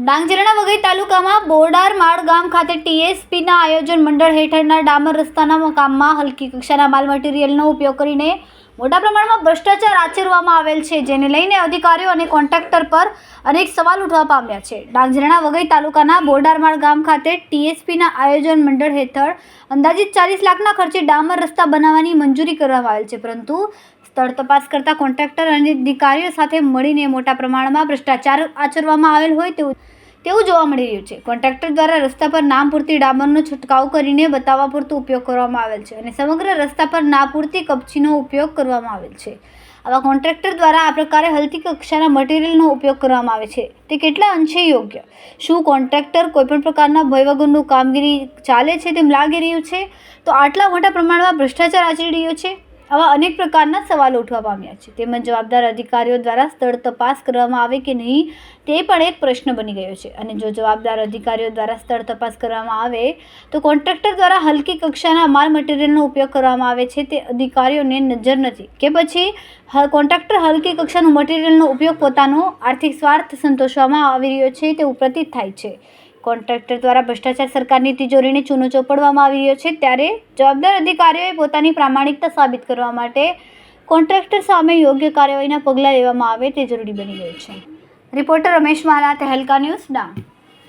ડાંગ જિલ્લાના તાલુકામાં બોરડાર માળ ગામ ખાતે ટીએસપીના આયોજન મંડળ હેઠળના ડામર રસ્તાના કામમાં હલકી કક્ષાના માલ મટીરિયલનો ઉપયોગ કરીને મોટા પ્રમાણમાં ભ્રષ્ટાચાર આચરવામાં આવેલ છે, જેને લઈને અધિકારીઓ અને કોન્ટ્રાક્ટર પર અનેક સવાલ ઉઠવા પામ્યા છે. ડાંગ વગઈ તાલુકાના બોરડારમાળ ગામ ખાતે ટીએસપીના આયોજન મંડળ હેઠળ અંદાજિત ચાલીસ લાખના ખર્ચે ડામર રસ્તા બનાવવાની મંજૂરી કરવામાં આવેલ છે, પરંતુ સ્થળ તપાસ કરતા કોન્ટ્રાક્ટર અને અધિકારીઓ સાથે મળીને મોટા પ્રમાણમાં ભ્રષ્ટાચાર આચરવામાં આવેલ હોય તેવું તેવું જોવા મળી રહ્યું છે. કોન્ટ્રાક્ટર દ્વારા રસ્તા પર નામ પૂરતી ડામરનો છંટકાવ કરીને બતાવવા પૂરતો ઉપયોગ કરવામાં આવેલ છે અને સમગ્ર રસ્તા પર ના પૂરતી કપચીનો ઉપયોગ કરવામાં આવેલ છે. આવા કોન્ટ્રાક્ટર દ્વારા આ પ્રકારે હલકી કક્ષાના મટીરિયલનો ઉપયોગ કરવામાં આવે છે. તે કેટલા અંશે યોગ્ય? શું કોન્ટ્રાક્ટર કોઈપણ પ્રકારના ભય વગરનું કામગીરી ચાલે છે તેમ લાગી રહ્યું છે? તો આટલા મોટા પ્રમાણમાં ભ્રષ્ટાચાર આચરી રહ્યો છે? આવા અનેક પ્રકારના સવાલો ઉઠવા પામ્યા છે. તેમજ જવાબદાર અધિકારીઓ દ્વારા સ્થળ તપાસ કરવામાં આવે કે નહીં, તે પણ એક પ્રશ્ન બની ગયો છે. અને જો જવાબદાર અધિકારીઓ દ્વારા સ્થળ તપાસ કરવામાં આવે, તો કોન્ટ્રાક્ટર દ્વારા હલકી કક્ષાના માલ મટીરિયલનો ઉપયોગ કરવામાં આવે છે. તે અધિકારીઓને નજર નથી કે પછી કોન્ટ્રાક્ટર હલકી કક્ષાનું મટીરિયલનો ઉપયોગ પોતાનો આર્થિક સ્વાર્થ સંતોષવામાં આવી રહ્યો છે તેવું પ્રતીત થાય છે. કોન્ટ્રાક્ટર દ્વારા ભ્રષ્ટાચાર સરકારની તિજોરીને ચૂનો ચોપડવામાં આવી રહ્યો છે ત્યારે જવાબદાર અધિકારીઓએ પોતાની પ્રામાણિકતા સાબિત કરવા માટે કોન્ટ્રાક્ટર સામે યોગ્ય કાર્યવાહીના પગલાં લેવામાં આવે તે જરૂરી બની ગયું છે. Reporter Ramesh Mala, Tehelka news Dang.